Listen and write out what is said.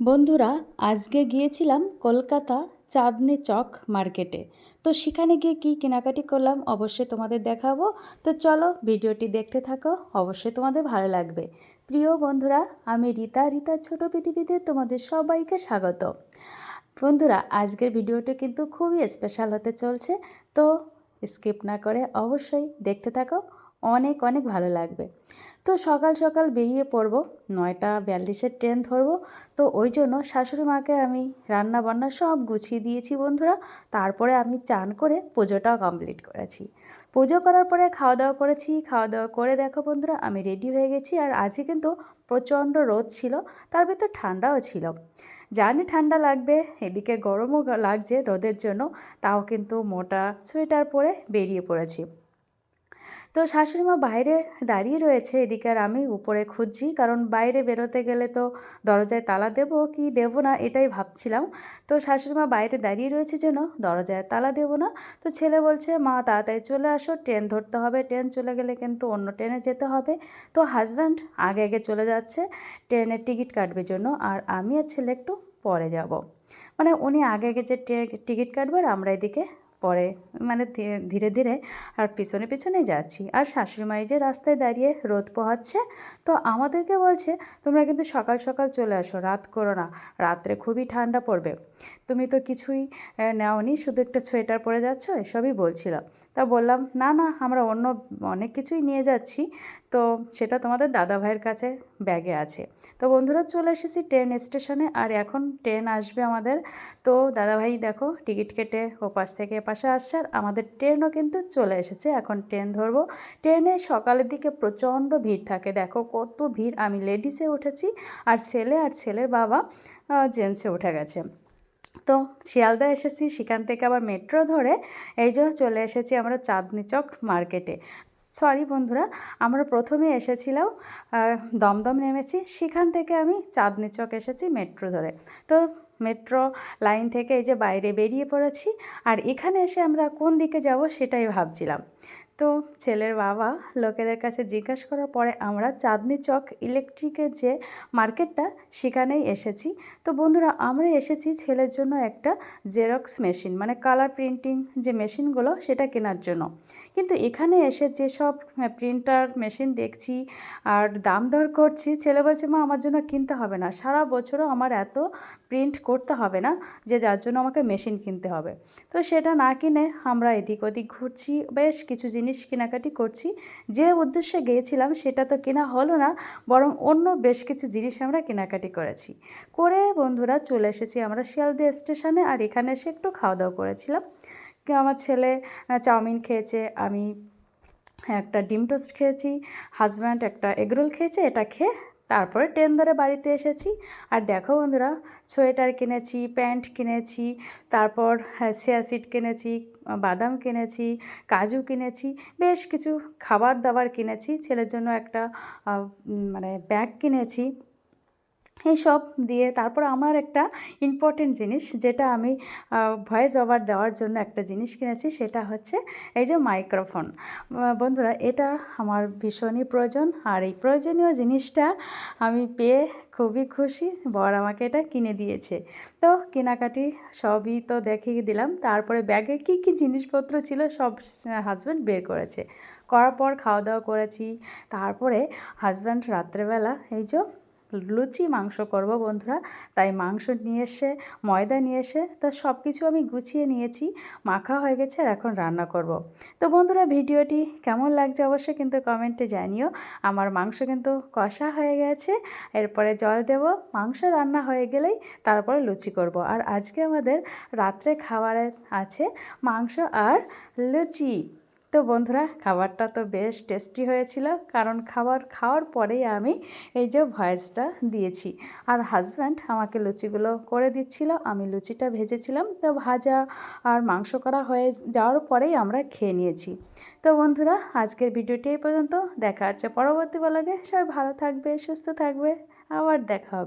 বন্ধুরা, আজকে গিয়েছিলাম কলকাতা চাঁদনি চক মার্কেটে। তো সেখানে গিয়ে কি কেনাকাটি করলাম অবশ্যই তোমাদের দেখাবো। তো চলো ভিডিওটি দেখতে থাকো, অবশ্যই তোমাদের ভালো লাগবে। প্রিয় বন্ধুরা, আমি রীতা রীতার ছোট পৃথিবীতে তোমাদের সবাইকে স্বাগত। বন্ধুরা, আজকের ভিডিওটি কিন্তু খুবই স্পেশাল হতে চলছে, তো স্কিপ না করে অবশ্যই দেখতে থাকো। অনেক অনেক ভালো লাগবে। তো সকাল সকাল বেরিয়ে পড়ব, নয়টা বিয়াল্লিশের ট্রেন ধরবো। তো ওই জন্য শাশুড়ি মাকে আমি রান্না বান্না সব গুছিয়ে দিয়েছি বন্ধুরা। তারপরে আমি চান করে পুজোটাও কমপ্লিট করেছি। পুজো করার পরে খাওয়া দাওয়া করেছি। খাওয়া দাওয়া করে দেখো বন্ধুরা, আমি রেডি হয়ে গেছি। আর আজকে কিন্তু প্রচণ্ড রোদ ছিল, তার ভিতর ঠান্ডাও ছিল। জানি ঠান্ডা লাগবে, এদিকে গরমও লাগছে রোদের জন্য, তাও কিন্তু মোটা সোয়েটার পরে বেরিয়ে পড়েছি। তো শাশুড়ি মা বাইরে দাঁড়িয়ে রয়েছে, এদিকে আর আমি উপরে খুঁজছি। কারণ বাইরে বেরোতে গেলে তো দরজায় তালা দেবো কি দেবো না এটাই ভাবছিলাম। তো শাশুড়ি মা বাইরে দাঁড়িয়ে রয়েছে যেন দরজায় তালা দেবো না। তো ছেলে বলছে, মা, তাড়াতাড়ি চলে আসো, ট্রেন ধরতে হবে। ট্রেন চলে গেলে কিন্তু অন্য ট্রেনে যেতে হবে। তো হাজব্যান্ড আগে আগে চলে যাচ্ছে, ট্রেনের টিকিট কাটবে জন্য। আর আমি আর ছেলে একটু পরে যাব। মানে উনি আগে আগে যে টিকিট কাটবে আর আমরা এদিকে পরে মানে ধীরে ধীরে আর পিছনে পিছনে যাচ্ছি। আর শাশুড়িমাই যে রাস্তায় দাঁড়িয়ে রোদ পোহাচ্ছে, তো আমাদেরকে বলছে, তোমরা কিন্তু সকাল সকাল চলে আসো, রাত করো না, রাত্রে খুবই ঠান্ডা পড়বে। তুমি তো কিছুই নেওনি, শুধু একটা সোয়েটার পরে যাচ্ছ? এসবই বলছিল। তা বললাম, না না, আমরা অন্য, অনেক কিছুই নিয়ে যাচ্ছি। তো সেটা তোমাদের দাদা ভাইয়ের কাছে ব্যাগে আছে। তো বন্ধুরা, চলে এসেছি ট্রেন স্টেশনে, আর এখন ট্রেন আসবে আমাদের। তো দাদাভাই, দেখো, টিকিট কেটে ওপাশ থেকে এপাশে আসার আমাদের ট্রেনও কিন্তু চলে এসেছে। এখন ট্রেন ধরবো। ট্রেনে সকালের দিকে প্রচণ্ড ভিড় থাকে। দেখো কত ভিড়। আমি লেডিসে উঠেছি, আর ছেলে আর ছেলের বাবা জেন্টসে উঠে গেছে। তো শিয়ালদা এসেছি, সেখান থেকে আবার মেট্রো ধরে এই যে চলে এসেছি আমরা চাঁদনি চক মার্কেটে। সরি বন্ধুরা, আমরা প্রথমে এসেছিলাম দমদম নেমেছি, সেখান থেকে আমি চাঁদনি চক এসেছি মেট্রো ধরে। তো মেট্রো লাইন থেকে এই যে বাইরে বেরিয়ে পড়েছি, আর এখানে এসে আমরা কোন দিকে যাব সেটাই ভাবছিলাম। তো ছেলের বাবা লোকেদের কাছে জিজ্ঞাসা করার পরে আমরা চাঁদনি চক ইলেকট্রিকের যে মার্কেটটা সেখানেই এসেছি। তো বন্ধুরা, আমরা এসেছি ছেলের জন্য একটা জেরক্স মেশিন মানে কালার প্রিন্টিং যে মেশিনগুলো সেটা কেনার জন্য। কিন্তু এখানে এসে যেসব প্রিন্টার মেশিন দেখছি আর দাম দর করছি, ছেলে বলছে, মা, আমার জন্য কিনতে হবে না। সারা বছরও আমার এত প্রিন্ট করতে হবে না, যে যার জন্য আমাকে মেশিন কিনতে হবে। তো সেটা না কিনে আমরা এদিক ওদিক ঘুরছি, বেশ কিছু জিনিস কেনাকাটি করছি। যে উদ্দেশ্যে গিয়েছিলাম সেটা তো কেনা হলো না, বরং অন্য বেশ কিছু জিনিস আমরা কেনাকাটি করেছি। করে বন্ধুরা চলে এসেছি আমরা শিয়ালদিয়া স্টেশনে, আর এখানে এসে একটু খাওয়া দাওয়া করেছিলাম আমার ছেলে চাউমিন খেয়েছে, আমি একটা ডিম টোস্ট খেয়েছি হাজব্যান্ড একটা এগরোল খেয়েছে, এটা খেয়ে তারপরে ট্রেন ধরে বাড়িতে এসেছি। আর দেখো বন্ধুরা, সোয়েটার কিনেছি, প্যান্ট কিনেছি, তারপর সিয়া সিট কিনেছি, বাদাম কিনেছি, কাজু কিনেছি, বেশ কিছু খাবার দাবার কিনেছি। ছেলের জন্য একটা মানে ব্যাগ কিনেছি। এইসব দিয়ে তারপর আমার একটা ইম্পর্টেন্ট জিনিস যেটা আমি ভয়েস ওভার দেওয়ার জন্য একটা জিনিস কিনেছি, সেটা হচ্ছে এই যে মাইক্রোফোন বন্ধুরা, এটা আমার ভীষণই প্রয়োজন আর এই প্রয়োজনীয় জিনিসটা আমি পেয়ে খুবই খুশি। বর আমাকে এটা কিনে দিয়েছে। তো কেনাকাটি সবই তো দেখিয়ে দিলাম। তারপরে ব্যাগে কি কি জিনিসপত্র ছিল সব হাজব্যান্ড বের করেছে। করার পর খাওয়া দাওয়া করেছি। তারপরে হাজব্যান্ড রাত্রেবেলা এই যে লুচি, মাংস করব বন্ধুরা তাই মাংস নিয়ে এসে, ময়দা নিয়ে এসে, তো সব কিছু আমি গুছিয়ে নিয়েছি, মাখা হয়ে গেছে আর এখন রান্না করব। তো বন্ধুরা, ভিডিওটি কেমন লাগছে অবশ্যই কিন্তু কমেন্টে জানিও আমার মাংস কিন্তু কষা হয়ে গেছে, এরপরে জল দেব, মাংস রান্না হয়ে গেলেই তারপরে লুচি করব। আর আজকে আমাদের রাত্রে খাবারে আছে মাংস আর লুচি তো বন্ধুরা, খাবারটা তো বেশ টেস্টি হয়েছিল। কারণ খাবার খাওয়ার পরেই আমি এই যে ভয়েসটা দিয়েছি। আর হাজব্যান্ড আমাকে লুচিগুলো করে দিচ্ছিল, আমি লুচিটা ভেজেছিলাম। তো ভাজা আর মাংস করা হয়ে যাওয়ার পরেই আমরা খেয়ে নিয়েছি। তো বন্ধুরা, আজকের ভিডিওটি এই পর্যন্ত। দেখা হচ্ছে পরবর্তী বলাগে সবাই ভালো থাকবে, সুস্থ থাকবে। আবার দেখা হবে।